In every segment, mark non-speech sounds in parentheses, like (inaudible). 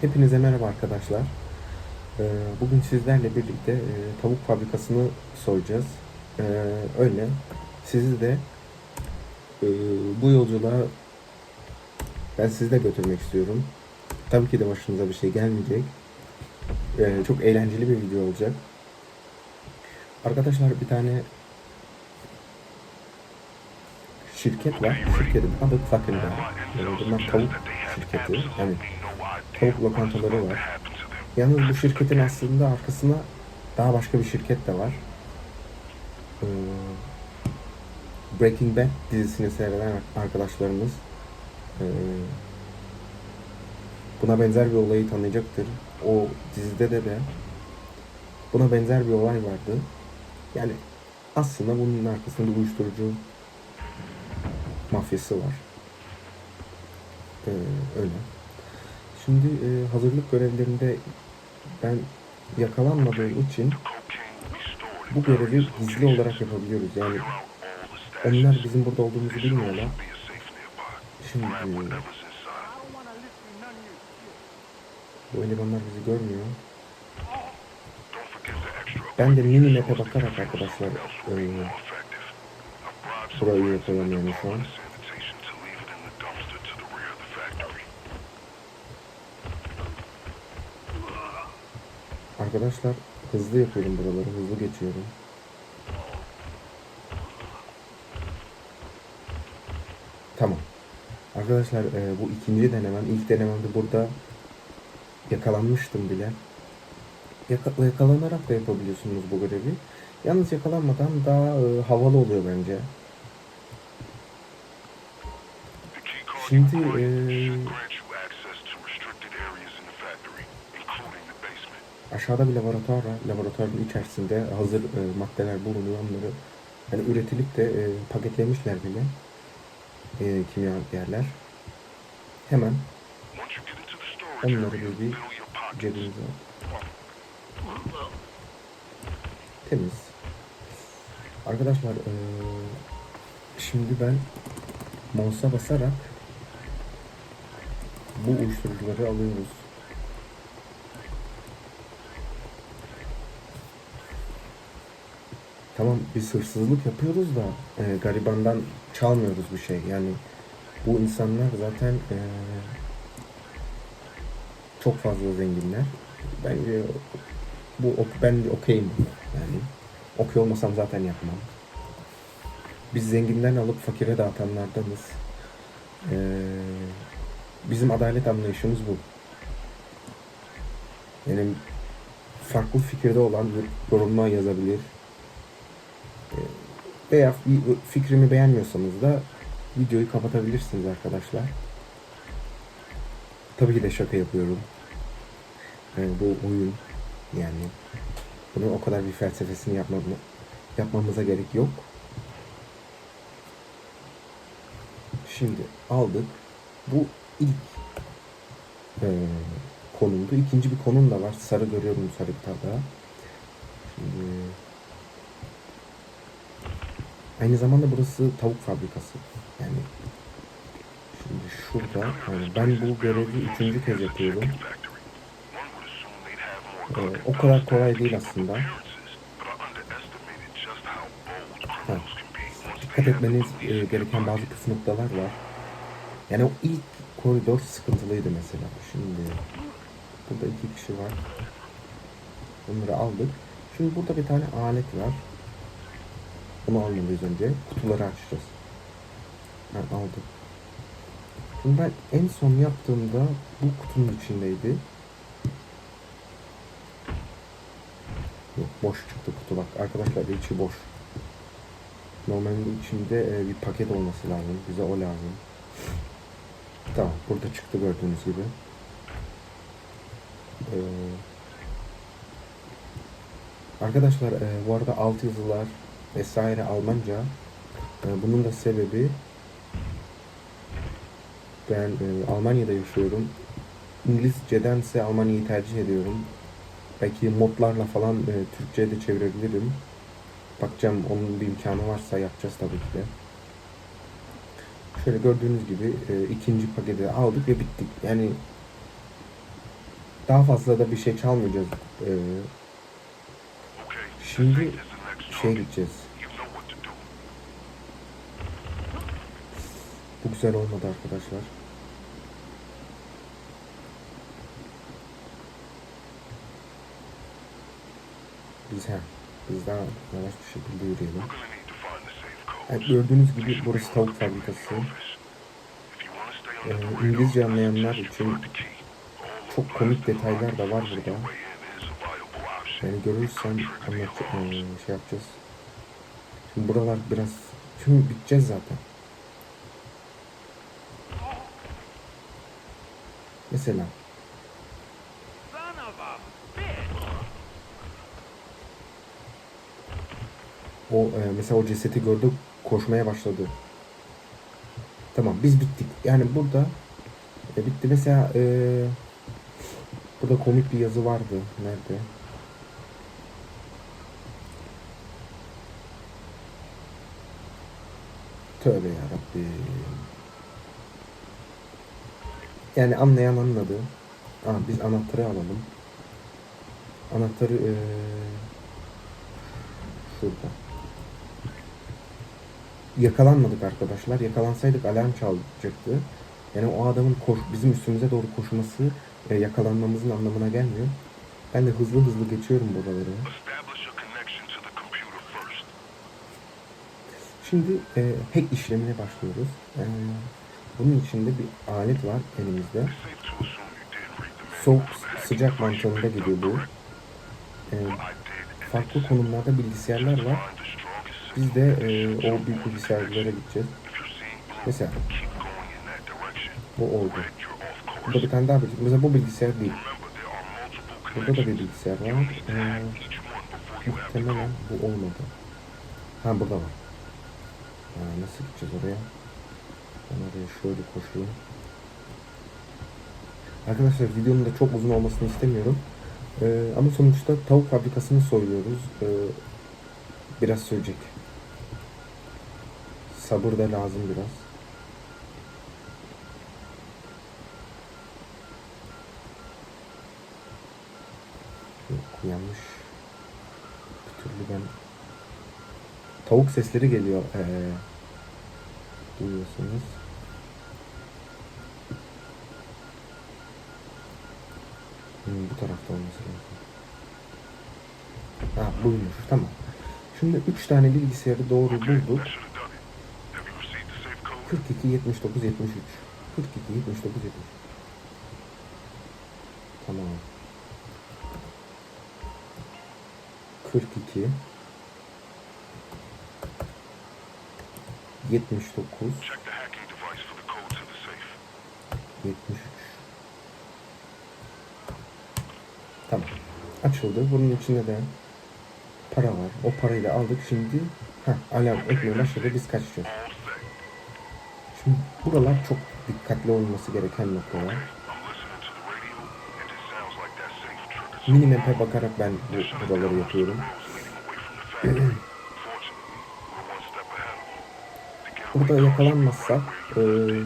Hepinize merhaba arkadaşlar. Ee, Bugün sizlerle birlikte e, tavuk fabrikasını soyacağız. Ee, Öyle. Sizi de e, bu yolculuğa ben sizi de götürmek istiyorum. Tabii ki de başınıza bir şey gelmeyecek. Ee, Çok eğlenceli bir video olacak. Arkadaşlar bir tane şirket var. Şirketin adı Fakir'de. Bunlar tavuk şirketi. Yani tavuk lokantaları var. Yalnız bu şirketin aslında arkasında daha başka bir şirket de var. Ee, Breaking Bad dizisini seyreden arkadaşlarımız ee, buna benzer bir olayı tanıyacaktır. O dizide de de buna benzer bir olay vardı. Yani aslında bunun arkasında uyuşturucu mafyası var. Ee, öyle. Şimdi e, hazırlık görevlerinde ben yakalanmadığım için bu görevi gizli olarak yapabiliyoruz. Yani onlar bizim burada olduğumuzu bilmiyorlar. Şimdi bu elemanlar bizi görmüyor. Ben de mini map'e bakarak arkadaşlar e, burayı yapıyorum şu an. Arkadaşlar hızlı yapıyorum buraları, hızlı geçiyorum. Tamam. Arkadaşlar e, bu ikinci denemem. İlk denememde burada yakalanmıştım bile. Yaka- yakalanarak da yapabiliyorsunuz bu görevi. Yalnız yakalanmadan daha e, havalı oluyor bence. Şimdi e, aşağıda bir laboratuvar var. Laboratuvarın içerisinde hazır e, maddeler bulunuyor. Onları yani üretilip de e, paketlemişler bile e, kimyagerler. Hemen onları bir, bir cebimize. Temiz. Arkadaşlar e, şimdi ben mouse'a basarak bu uyuşturucuları alıyoruz. Tamam biz hırsızlık yapıyoruz da e, garibandan çalmıyoruz bir şey. Yani bu insanlar zaten e, çok fazla zenginler. Bence bu ben okeyim. Yani okey olmasam zaten yapmam. Biz zenginden alıp fakire dağıtanlardanız. E, bizim adalet anlayışımız bu. Yani farklı fikirde olan yorumlar yazabilir. Veya fi- fikrimi beğenmiyorsanız da videoyu kapatabilirsiniz arkadaşlar. Tabii ki de şaka yapıyorum. Yani bu oyun yani bunun o kadar bir felsefesini yapmam, yapmamıza gerek yok. Şimdi aldık. Bu ilk eee konumdu. İkinci bir konum da var. Sarı görüyorum sarı tada. Şimdi aynı zamanda burası tavuk fabrikası. Yani şimdi şurada yani ben bu görevi üçüncü kez yapıyorum. Ee, o kadar kolay değil aslında. Ha. Dikkat etmeniz e, gereken bazı püf noktalar var. Yani o ilk koridor sıkıntılıydı mesela. Şimdi burada iki kişi var. Bunları aldık. Şimdi burada bir tane alet var. Bunu almalıyız önce. Kutuları açacağız. Ben aldım. Şimdi ben en son yaptığımda bu kutunun içindeydi. Yok boş çıktı kutu bak. Arkadaşlar içi boş. Normalde içinde e, bir paket olması lazım. Bize o lazım. Tamam burada çıktı gördüğünüz gibi. Ee, arkadaşlar e, bu arada alt yazılar vesaire Almanca. E, bunun da sebebi ben e, Almanya'da yaşıyorum. İngilizcedense Almanya'yı tercih ediyorum. Belki modlarla falan e, Türkçe'ye de çevirebilirim. Bakacağım onun bir imkanı varsa yapacağız tabii ki de. Şöyle gördüğünüz gibi e, ikinci paketi aldık ve bittik. Yani Daha fazla da bir şey çalmayacağız. Ee, şimdi şey gideceğiz. Bu güzel olmadı arkadaşlar. Biz he, biz daha yavaş bir şekilde yürüyelim. Evet, gördüğünüz gibi burası tavuk fabrikası. Ee, İngilizce anlayanlar için çok komik detaylar da var burada. Yani görürsem anlat, ee, şey yapacağız. Şimdi buralar biraz, şimdi biteceğiz zaten. Mesela o e, mesela o cesedi gördü koşmaya başladı. Tamam biz bittik. Yani burada e, bitti. Mesela e, burada komik bir yazı vardı. Nerede? Tövbe yarabbim. Yani anlayan anladı. Aa, biz anahtarı alalım. Anahtarı e, şurada. Yakalanmadık arkadaşlar. Yakalansaydık alarm çalacaktı. Yani o adamın koş, bizim üstümüze doğru koşması e, yakalanmamızın anlamına gelmiyor. Ben de hızlı hızlı geçiyorum buraları. Şimdi e, hack işlemine başlıyoruz. E, bunun içinde bir alet var elimizde. Soğuk sıcak mantığında geliyor bu. E, farklı konumlarda bilgisayarlar var. Biz de e, o bilgisayarlara gideceğiz. Mesela bu oldu. Burada bir tane daha bilgisayar. Mesela bu bilgisayar değil. Burada da bir bilgisayar var. Ee, muhtemelen bu olmadı. Ha burada var. Ha, nasıl gideceğiz oraya? Ben oraya şöyle koşayım. Arkadaşlar videonun da çok uzun olmasını istemiyorum. Ee, ama sonuçta tavuk fabrikasını soyuyoruz. Ee, biraz sürecek. Sabır da lazım biraz. Yok yanlış. Bir türlü ben... Tavuk sesleri geliyor. Ee, duyuyorsunuz. Hmm, bu tarafta olması lazım. Ha buymuş tamam. Şimdi 3 tane bilgisayarı doğru bulduk. That should have done it. Have you received the safe code? 42 79 73. 42 79 73. Tamam. 42 79 73 Tamam. Açıldı. Bunun içinde de para var. O parayı da aldık. Şimdi ha alarm etmeye başladı. Biz kaçacağız. Şimdi buralar çok dikkatli olması gereken noktalar. Minimap'e bakarak ben bu buraları yapıyorum. (clears throat) Burada yakalanmazsak eee,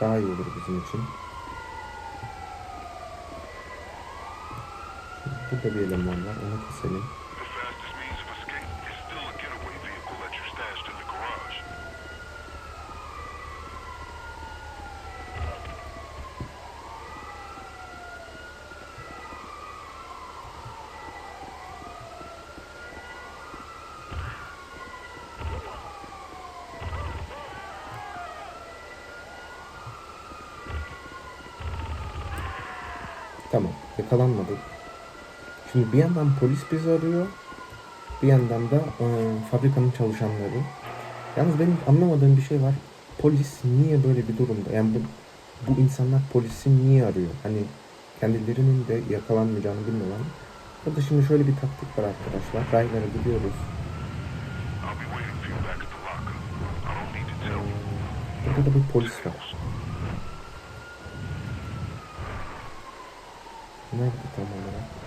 daha iyi olur bizim için. Burada bir eleman var. Onu keselim. Tamam. Yakalanmadık. Şimdi bir yandan polis bizi arıyor. Bir yandan da eee, fabrikanın çalışanları. Yalnız benim anlamadığım bir şey var. Polis niye böyle bir durumda? Yani bu, bu insanlar polisi niye arıyor? Hani kendilerinin de yakalanmayacağını bilmiyorlar. Burada şimdi şöyle bir taktik var arkadaşlar. Tell you. burada da bir polis var. Nerede tam olarak?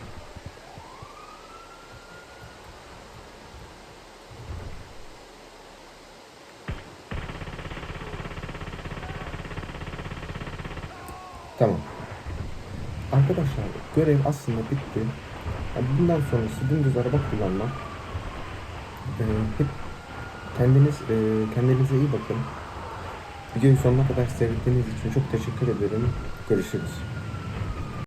Tamam. arkadaşlar görev aslında bitti. Bundan sonrası dümdüz araba kullanmak. Ee, hep kendiniz e, kendinize iyi bakın. Videoyu sonuna kadar seyrettiğiniz için çok teşekkür ederim. Görüşürüz.